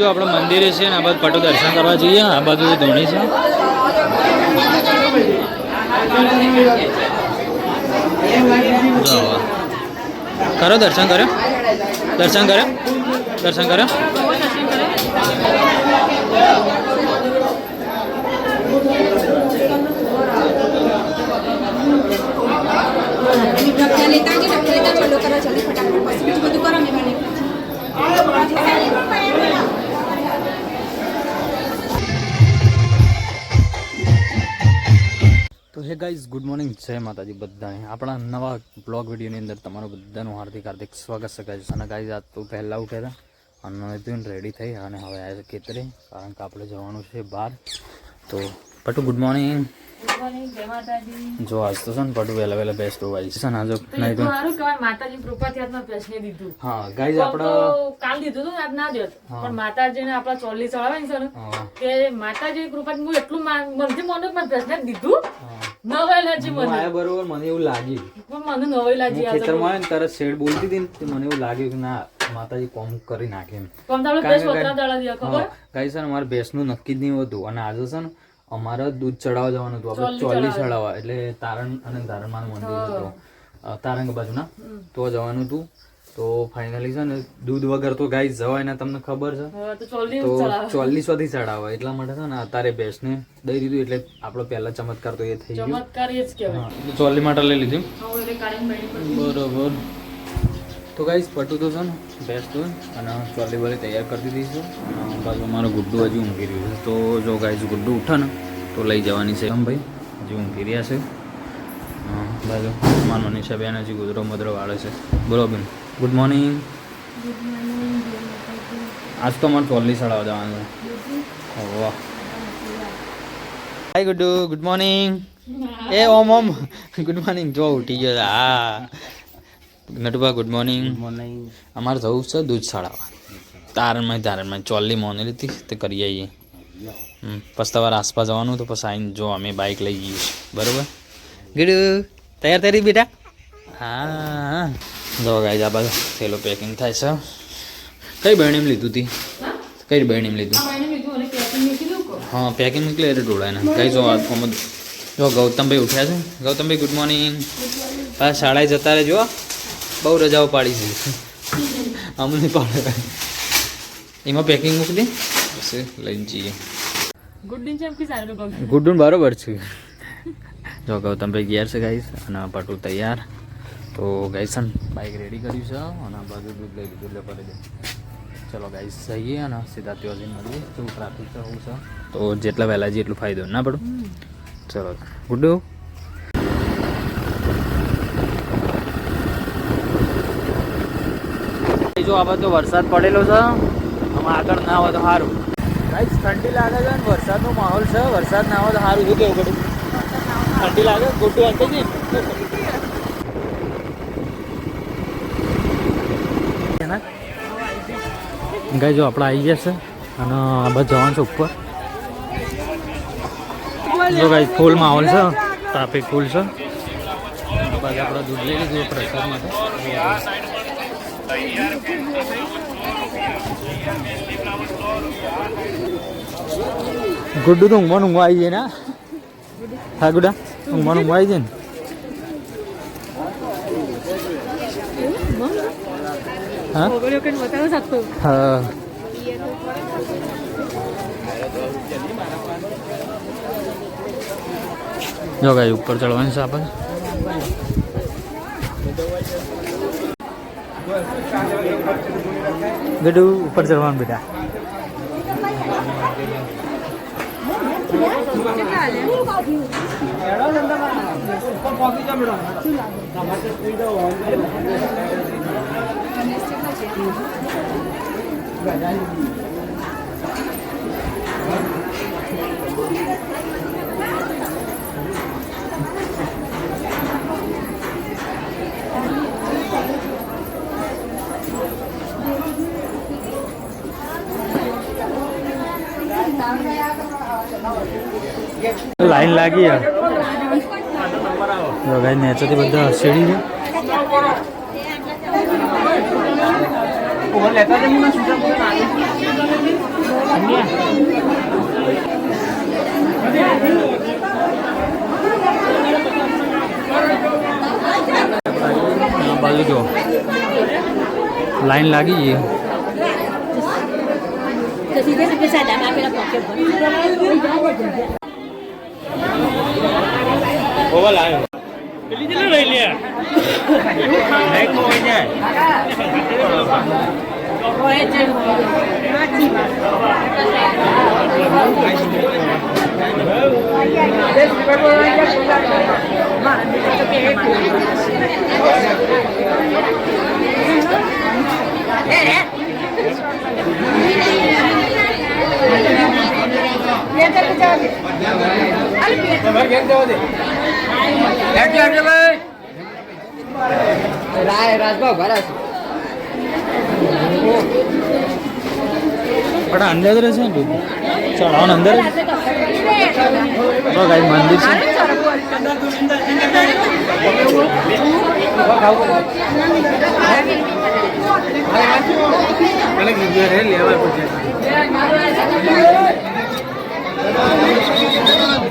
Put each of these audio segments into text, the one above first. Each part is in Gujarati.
જો આપણે મંદિરે છે ને આ બાજુ પટો દર્શન કરવા જઈએ, આ બાજુ ધોણી છે. કરો દર્શન કર્યો? દર્શન કર્યો? દર્શન કર્યો? લેતા લેતા ચાલુ કરો જલ્દી ફટાફટ પછી બધું કરો મેં તો હે ગાઈઝ ગુડ મોર્નિંગ જય માતાજી બધાને. આપણા નવા બ્લોગ વિડીયોની અંદર તમારું બધાનું હાર્દિક હાર્દિક સ્વાગત છે ગાઈઝ અને ગાઈઝ આજ તો પહેલાં ઉઠ્યા હતા અને ધોઈને રેડી થઈ અને હવે આવ્યા ખેતરે કારણ કે આપણે જવાનું છે બહાર. તો પટુ ગુડ મોર્નિંગ જો આજ તો છે ને પટુ વહેલા વહેલા બેસ્ટ હોય છે. ને આજે નહીં તો માતાજી કૃપાથી આજના બેસને દીધું. હા ગાઈઝ આપણે તો કાલ દીધું તો આજ ના દેત પણ માતાજીને આપણા ચોલ્લી ચડાવે ને સર કે માતાજી કૃપાથી હું એટલું માન- મનથી મને મારા પ્રશ્ન દીધું. નવાઈ હું મને. આયા બરોબર મને એવું લાગ્યું. પણ મને નવાઈ લાગી હું ખેતરમાં આવ્યો ને તરત શેડ બોલતી હતી ને મને એવું લાગ્યું કે ના માતાજી કોમ કરી નાખે એમ. આપણે કારણ બેસ વતરા દાડા દીધા ખબર? ને અમારે નક્કી જ નહીં હતું. અને આજે છે ને અમારે દૂધ ચડાવવા જવાનું હતું. આપણે ચોલી ચડાવવા. એટલે તારણ અને ધારણમાં મંદિર હતું. તારંગ તારંગ બાજુના તો જવાનું હતું. તો ફાઇનલી છે ને દૂધ વગર તો ગાય જવાય ને તમને ખબર છે? તો ચોલીસ વાથી ચડાવે એટલા માટે છે ને અત્યારે ભેંસને દઈ દીધું એટલે આપણો પહેલા ચમત્કાર તો એ થઈ ગયો. ચોલ્લી માટે લઈ લીધું. બરોબર. તો ગાઈસ પટુ તો છે ને બેસ્ટ હોય અને ચોલી વાળી તૈયાર કરી દીધી છે. બાજુ મારો ગુડ્ડુ હજી ઊંઘી રહ્યું છે. તો જો ગાઈસ ગુડ્ડુ ઉઠે ને તો લઈ જવાની છે. એમ ભાઈ હજી ઊંઘી રહ્યા છે. બાજુ માનવાની છે બેન હજી ગુદરો મદરો વાળે છે. બોલો બેન ગુડ મોર્નિંગ આજ તો અમારે ચોલ્લી શાળા જવાનું છે વાહ હાય ગુડ્ડુ ગુડ મોર્નિંગ એ ઓમ ઓમ ગુડ મોર્નિંગ જો ઉઠી ગયો. હા નટુભા ગુડ મોર્નિંગ અમારે જવું છે દૂધ ચડાવવા તારણમાં તારણમાં ચોલ્લી મોને લીધી તે કરી આવીએ હમ, પછી તમારે આસપાસ જવાનું તો પછી આવીને જો અમે બાઇક લઈ જઈએ બરોબર ગીડુ તૈયાર થઈ રહી બેટા હા જો ગાય આ બાજુ થેલો પેકિંગ થાય છે. કઈ બહેણીમ લીધું હતી કઈ બહેણીમ લીધું. હા પેકિંગ નીકળે એટલે ઢોળાય કઈ જો આ જો ગૌતમભાઈ ઉઠ્યા છે. ગૌતમભાઈ ગુડ મોર્નિંગ પાછા શાળાએ જતા રહેજો હો. બહુ રજાઓ પાડી છે. અમને પાડે. એમાં પેકિંગ મૂકી દે. લઈને જઈએ. ગુડ ડૂન બરોબર છે. જો ગૌતમભાઈ ગયા છે ગાઈસ અને પટુ તૈયાર. તો ગાઈસન બાઇક રેડી કર્યું છે, અને બાજુ દૂધ લઈ લીધું, એટલે ભરી દે ચલો ગાઈસ જઈએ અને સીધા ત્યાં જઈને મળીએ તો ટ્રાફિક તો શું છે. તો જેટલા વહેલા જઈએ એટલું ફાયદો, ના પડો? ચલો ગુડ્ડુ જો આ બધો વરસાદ પડેલો છે, આમાં આગળ ના હોય તો સારું ગાઈસ ઠંડી લાગે છે ને વરસાદનો માહોલ છે, વરસાદ ના આવે તો સારું શું કેવું પડે? ઠંડી લાગે, ગોટું અંતે ગાઈ જો આપણે આવી જશે અને આ બધા જવાનું છે ઉપર. જો ગાઈ ફૂલ માહોલ છે ટ્રાફિક ફૂલ છે. બાજુ આપણે દૂધ લઈ લીધું પ્રસાદ માટે. ગુડ્ડુ તો ઊંઘમાં ઊંઘવા આવી જાય ને, હા? ગુડા? ઊંઘમાં ઊંઘવા આવી જાય ને? હા ઓગળ્યો કઈ બતાવી શકતો હા જો ગાઈ ઉપર ચડવાનું છે આપણે ગડુ ઉપર ચડવાનું બેટા લાઈન લાગી યાર જો ગાઈ નેચેથી બધા સીડી છે કોલ લેતા જ મને સુસા બોલ બાજુ જો લાઈન લાગી ગઈ ઓવર લાયો રહી લ્યા સીધે સાદામાં પેલા પોકેટ ભરી પણ અંદર જ રહેશે ને દૂધ ચઢાવવાનું અંદર તો ગાઈ મંદિર છે?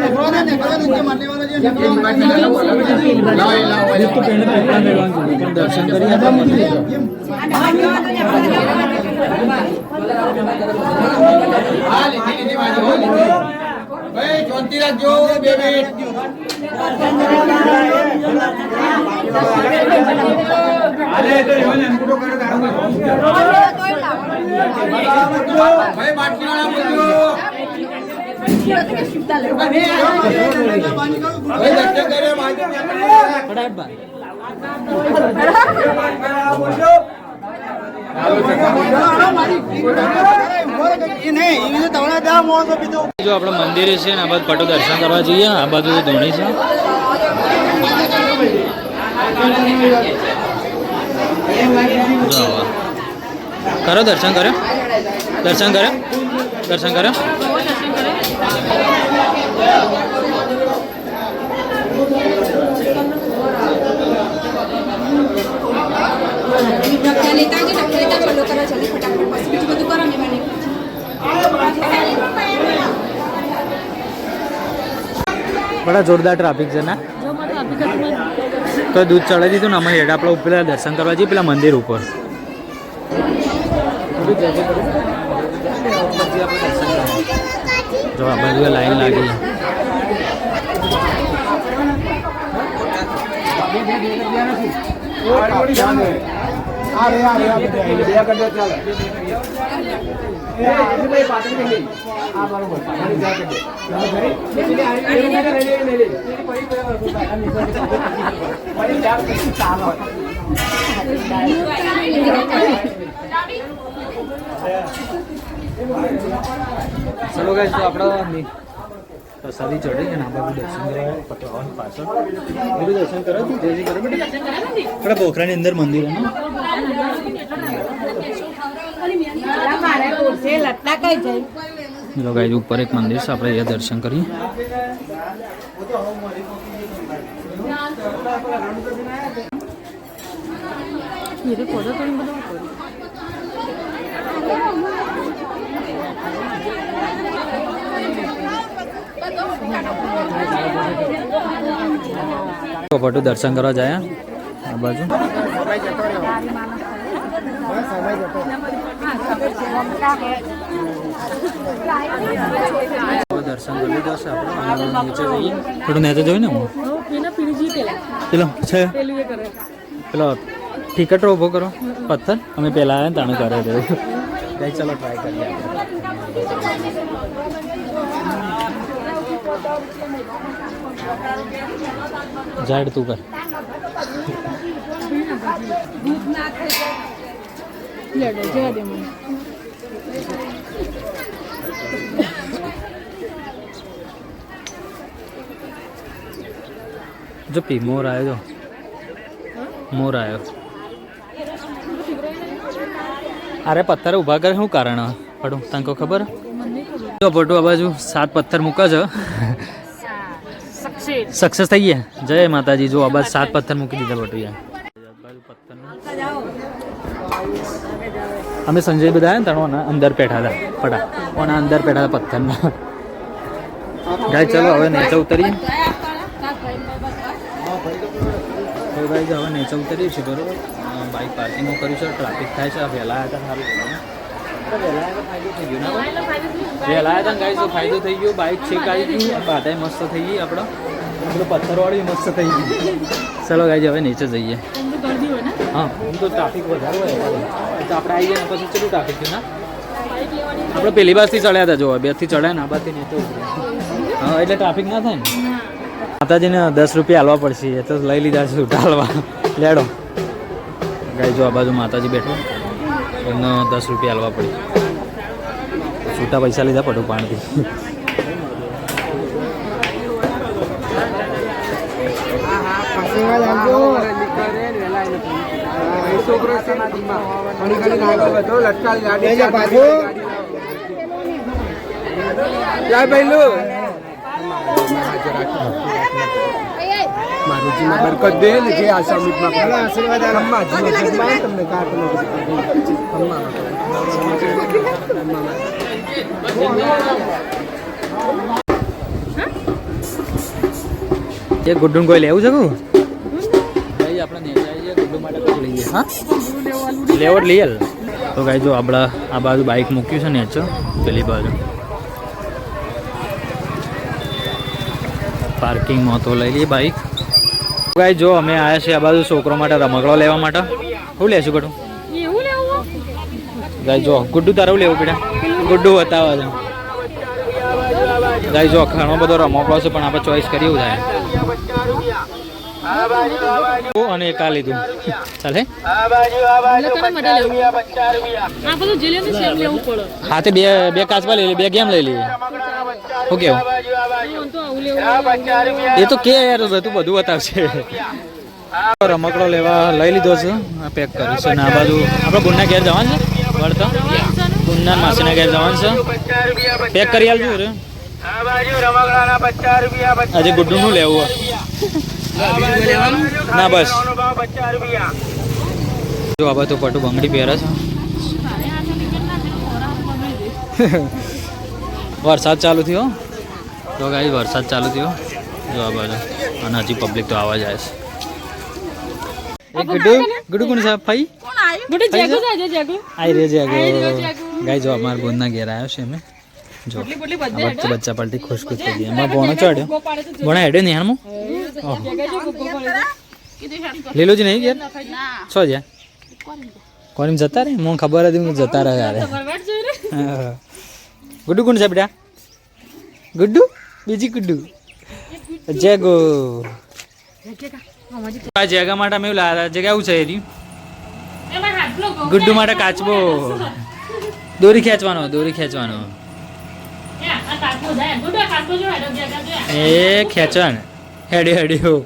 લેવાનું છે પણ દર્શન કરી હતા મંદિર જો આપણે મંદિરે છે ને આ બાજુ પટો દર્શન કરવા જઈએ. આ બાજુ ધોણી છે. કરો દર્શન કર્યો દર્શન કર્યો દર્શન કર્યો નખ્યા લેતા ચાલો કરો જલ્દી ફટાફટ પછી બીજું બધું કરો મેં બડા જોરદાર ટ્રાફિક છે ને તો દૂધ ચડાવી દીધું ને અમે હેડ આપણે પેલા દર્શન કરવા જઈએ પેલા મંદિર ઉપર જો આ બાજુ લાઈન લાગી ચલો ગાઈસ તો આપણે પ્રસાદી ચડી અને આ બાજુ દર્શન કરવા પાછળ. બધું દર્શન કરો જય જય કરો બેટા આપણે પોખરાની અંદર મંદિર છે ને ઉપર એક મંદિર છે આપણે અહીંયા દર્શન કરીએ. પટુ દર્શન કરવા જાય આ બાજુ. દર્શન કરી નીચે થોડું જોઈ ને હું. પેલો છે. પેલો ટિકટ ઊભો કરો. પથ્થર. અમે પેલા આવ્યા તાણે કરે રહ્યો ચલો ટ્રાય કરીએ ઝાડ તું કર. જો પી મોર આવ્યો જો. મોર આવ્યો અરે પથ્થર ઊભા કરે શું કારણ? પડું તને ખબર? જો પટુ આ બાજુ સાત પથ્થર મૂકે છે. સક્સેસ થઈ ગયા? જય માતાજી. જો, આ બાજુ સાત પથ્થર મૂકી દીધા પટુ યાર. અમે સંજય બધા તણો અંદર બેઠા હતા. ફટા પણ અંદર બેઠા હતા પથ્થરના. ગાય, ચલો, હવે નીચે ઉતરીએ. ભાઈ હવે નીચે ઉતરીએ છીએ, બરોબર? બાઇક પાર્કિંગમાં કર્યું છે ટ્રાફિક થાય છે વહેલા હતા, સારું આવ્યા હતા ગાઈસ ફાયદો થઈ ગયો. બાઇક છેક આવી ગયું બાધાય મસ્ત થઈ ગઈ આપણો. પેલું પથ્થરવાળી મસ્ત થઈ ગઈ. ચલો ગાઈસ, હવે નીચે જઈએ. હા હું તો ટ્રાફિક વધારે હોય તો આપણે આવી ગયા પછી ચેટલું ટ્રાફિક થયું, ના? આપણે પેલી બાજથી ચડ્યા હતા જોવા. બેથી ચડ્યા ને આ બાજથી નીચે. હા, એટલે ટ્રાફિક ના થાય ને? માતાજીને દસ રૂપિયા હાલવા પડશે. એ તો લઈ લીધા છે હાલવા લેડો. ગાઈ જો આ બાજુ માતાજી બેઠો. એમને દસ રૂપિયા હાલવા પડી છૂટા પૈસા લીધા પડું પાણીથી બરકત દે ને જે આ સમિટમાં આશીર્વાદ તમને એ ગુડ્ડું કોઈ લેવું છે કું ભાઈ આપણે નેચે આવીએ ગુડ્ડુ માટે કંઈક લઈએ તો ગાઈ જો આપણા આ બાજુ બાઇક મૂક્યું છે નેચો પેલી બાજુ. પાર્કિંગમાં તો લઈ લઈએ બાઇક ગાઈ જો અમે આવ્યા છીએ આ બાજુ છોકરો માટે રમકડો લેવા માટે. શું લેશું ગડું ગાય જો ગુડ્ડુ તારું લેવું બેટા ગુડ્ડુ બતાવે છે ગાય જો ઘણો બધો રમકડો છે પણ આપણે ચોઈસ કરી એવું થાય. અને એક આ લીધું. ચાલે હા. બધું જે લેવું સેમ લેવું પડે. હાથે બે બે કાચબા લઈ લે બે ગેમ લઈ લઈએ શું કેવું? તો લેવું એ તો કે યાર તું બધું બતાવશે. રમકડો લેવા લઈ લીધો છે પેક કરીશું છે ને આ બાજુ આપણે ગુન્ના ઘેર જવાનું છે? વળતો ગુન્ના માસીના ઘેર જવાનું છે? પેક કરી આલજો રે આજે ગુડ્ડુનું લેવું? હોય. ના બસ. જો આ તો પટુ બંગડી પહેરે છે. વરસાદ ચાલુ થયો? તો ગાઈ વરસાદ ચાલુ થયો. જો આ બાજુ. અને હજી પબ્લિક તો આવવા જાય છે. એ ગુડ્ડુ ગુડ્ડુ કોણ સાહેબ ભાઈ જેગો જેગો. આઈ રે રહ્યો ગાઈ જો અમારા બોનના ઘેર આવ્યો છે અમે. જો વચ્ચે બચ્ચા પાલટી ખુશ ખુશ થઈ ગયા એમાં ભોણો ચડ્યો? ભોણા હેડ્યો નહીં હાલમાં જગ્યા લીલો જ નહીં ઘેર છો જ્યાં કોની જતા રે મને ખબર હતી હું જતા રહ્યા યાર. ગુડ્ડુ કોણ છે બેટા? ગુડ્ડુ? બીજી ગુડ્ડુ? જેગો આ જેગા માટે અમે એવું લાવ્યા હતા એવું છે એ એમાં હાથ લો ગો ગુડ્ડુ માટે કાચબો. દોરી ખેંચવાનો દોરી ખેંચવાનો. હેડો એ ખેંચવાનો હેડ્યો હેડ્યો.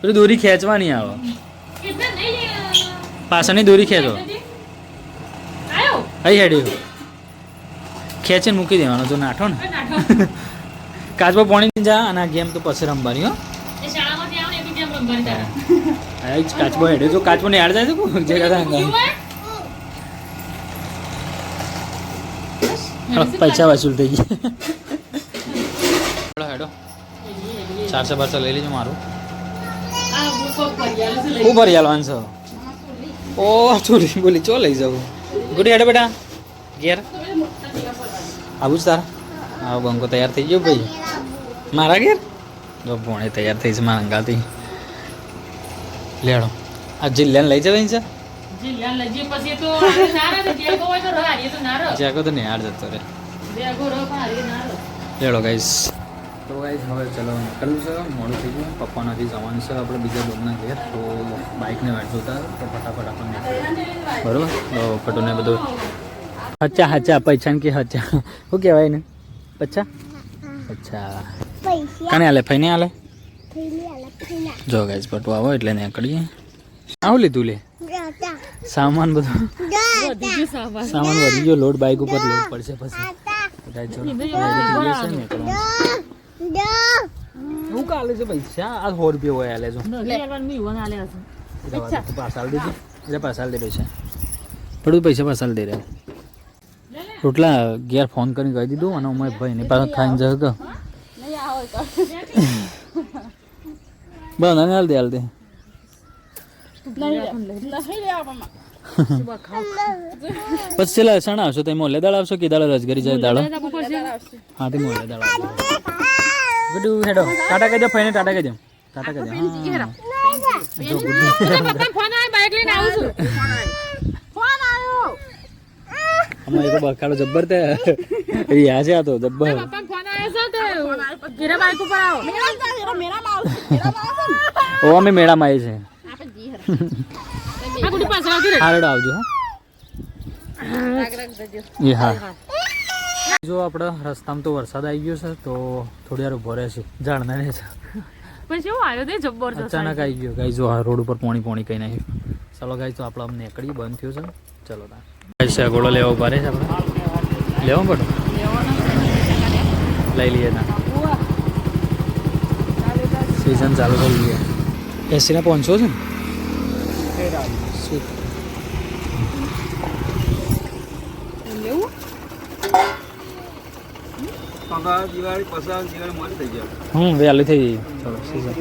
પેલું દોરી ખેંચવાની આવો. પાછળની દોરી ખેંચો. અહીં હેડ્યો. ખેંચીને મૂકી દેવાનો જો નાઠો ને. કાચબો પોણી જા અને આ ગેમ તો પછી રમવાની હો. ને કાચબો હેડ્યો. જો કાચબો ને યાર જાય તો જે પૈસા વસૂલ થઈ ગયા. હેડો. ચારસો બારસો લઈ લેજો મારું. હું ભરી આલવાનું છે? ઓ ચોરી બોલી ચો લઈ જાઉં? ગુડી હેડો બેટા. ઘેર. આવું જ તાર. હા બંકો તૈયાર થઈ ગયો ભાઈ. મારા ઘેર? જો ભોણે તૈયાર થઈ છે મારા અંગાથી લેડો. આ જિલ્લાને લઈ જવાની છે? જેગો હોય તો નિહાળ જતો રે. લેડો ગાઈસ તો ગાઈઝ હવે ચલો નીકળવું છે મોડું થઈ ગયું. પપ્પાના હજી જવાનું છે આપણે બીજા બોલના ઘેર તો બાઇકને વાટ જોતા તો ફટાફટ આપણને બરોબર? તો ફટોને બધું. હચ્ચા હચ્ચા પૈસા કે હચ્ચા શું કહેવાય ને પચ્ચા અચ્છા. કાને હાલે ફઈને હાલે જો ગાઈઝ પટુ આવો એટલે નીકળીએ. આવું લીધું લે? સામાન બધું. સામાન. સામાન વધી ગયો લોડ બાઇક ઉપર લોડ પડશે પછી. હું છે કાલે છે પૈસા આ સો રૂપિયા હોય આલે હશે. જવા દે, એટલે પાછાલ દે પૈસા. પડું પૈસા પાછાલ દે રે. રોટલા ઘેર ફોન કરીને કહી દીધું અને અમારે ભાઈ ની પાસે ખાઈને જશે તો. બસ હાલ દે હાલ દે પછી છેલ્લા શણ આવશો? તમે મોલે દાળ આવશો કે દાળ રજગરી જાય દાળ? હા તે મોલે દાળ આવશો ગુડુ હેડો. ટાટા કહી દો ફઈને ટાટા કહી ટાટા કહી હા. જો ફોન આવે બાઇક લઈને આવું છું. અમારે એક બખાડો જબ્બર તે. રિયા છે આ તો જબ્બર. ફોન આવ્યો છે તો? ઘેરે બાઇક ઉપર આવો. ઓ અમે મેળામાં આવી છે આ ગુડી પાછળ આવતી રે હારડો આવજો હો. એ હા. જો આપણે રસ્તામાં તો વરસાદ આવી ગયો છે તો થોડી વાર ઊભો રહેશે. છે ઝાડના રહેશે પણ શું આવ્યો તે જબરજસ્ત અચાનક આવી ગયો. ગાઈ જો આ રોડ ઉપર પોણી પોણી કઈ નાખ્યું ચાલો ગાઈ તો આપણે આમ નીકળી બંધ થયું છે ચલો ગાઈ ગોળો લેવા ઊભા રહે છે આપણે લેવો પડે લઈ લઈએ ના સિઝન ચાલુ થઈ ગઈ એસીના પહોંચો છે ને? મોડી થઈ જાય હમ, વહેલી થઈ ગઈ. ચલો સીઝન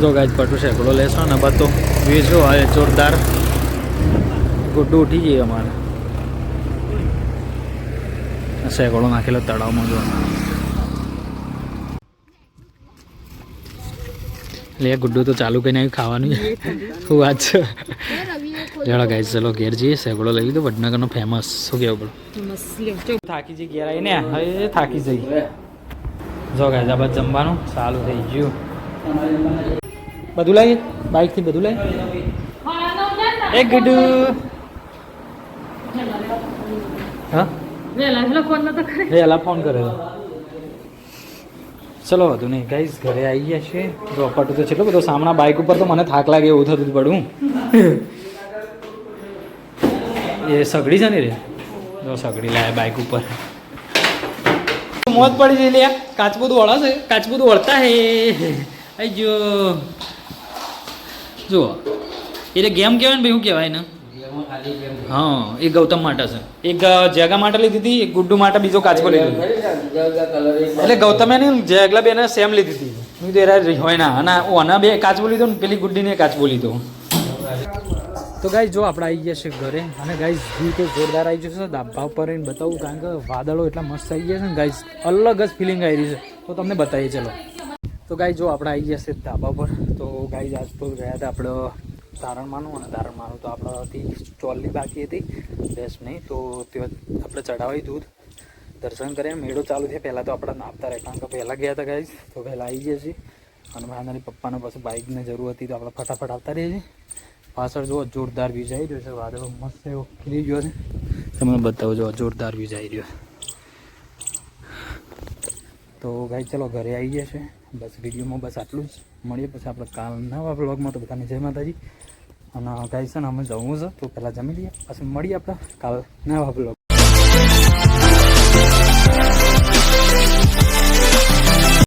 જો ગાય પટુ સેકડો લેશો ને બધો. વેચો હવે જોરદાર ગુડ્ડુ ઉઠી ગઈ અમારે. સેકડો નાખેલો તળાવમાં જો. લે ગુડ્ડુ તો ચાલુ કરીને આવ્યું ખાવાનું શું વાત છે? લેવડા ગાય ચલો ઘેર જઈએ સેકડો લઈ લીધો વડનગરનો ફેમસ શું કેવું પડે થાકી જઈ ઘેર આવીને હવે થાકી જઈ. જો ગાય બાદ જમવાનું સારું થઈ ગયું. બધું લાવી બાઇકથી બધું લાવી એક ગુડ્ડુ હા? વેલા પેલો ફોન નતો કરે એ એલા ફોન કર્યો ચલો, વધુ નહીં. ગાઈઝ ઘરે આવી ગયા છે રોપટું તો કેટલો બધો સામના. બાઇક ઉપર તો મને થાક લાગે એવું થતું પડું. એ સગડી છે ને રે? જો સગડી લાવે બાઇક ઉપર. મોત પડી જઈ લે. કાચબુદ વળા છે. કાચબુદ વળતા હે. આઈ જો. જુઓ. એટલે ગેમ કહેવાય ને ભાઈ, શું કહેવાય ને હા એ ગૌતમ માટે છે. એક જેગા માટે લીધી હતી એક ગુડ્ડુ માટે બીજો કાચકો લીધો એટલે ગૌતમે ને જેગલા બેને સેમ લીધી હતી. હું તો એરા હોય ના અને ઓના બે કાચબો લીધો ને પેલી ગુડ્ડીને કાચબો લીધો. તો ગાઈ જો આપણે આવી ગયા છે ઘરે અને ગાઈઝ વ્યૂ તો જોરદાર આવી જશે ધાબા ઉપર રહીને બતાવું કારણ કે વાદળો એટલા મસ્ત આવી ગયા છે ને ગાઈઝ અલગ જ ફિલિંગ આવી રહી છે. તો તમને બતાવીએ ચલો. તો ગાઈ જો આપણે આવી ગયા છે ધાબા પર તો ગાઈ આજ તો ગયા હતા આપણે તારણમાંનું અને તારણમાંનું તો આપણાથી ચોલની બાકી હતી, બેસ નહીં. તો ત્યાં આપણે ચડાવી દૂધ, દર્શન કરીને મેળો ચાલુ થયા. પહેલાં તો આપણે નાપતા રહે કારણ કે પહેલાં ગયા હતા ગાઈશ તો પહેલાં આવી ગયા છીએ. અને મારા પપ્પાને પછી બાઇકની જરૂર હતી તો આપણે ફટાફટ આવતા રહીએ છીએ. પાછળ જુઓ, જોરદાર વ્યૂઝ આવી રહ્યો છે. વાદળો મસ્ત એવો ખીલી ગયો છે. તમને બતાવો જો જોરદાર વ્યૂઝ આવી રહ્યો. તો ભાઈ ચલો ઘરે આવી ગયા છે. બસ વિડીયોમાં બસ આટલું જ. મળીએ પછી આપણે કાલ નવા બ્લોગમાં તો બધાને જય માતાજી. અને ગાઈ છે ને અમે જવું છે, તો પહેલાં જમી લઈએ, પછી મળીએ આપણે કાલ નવા બ્લોગ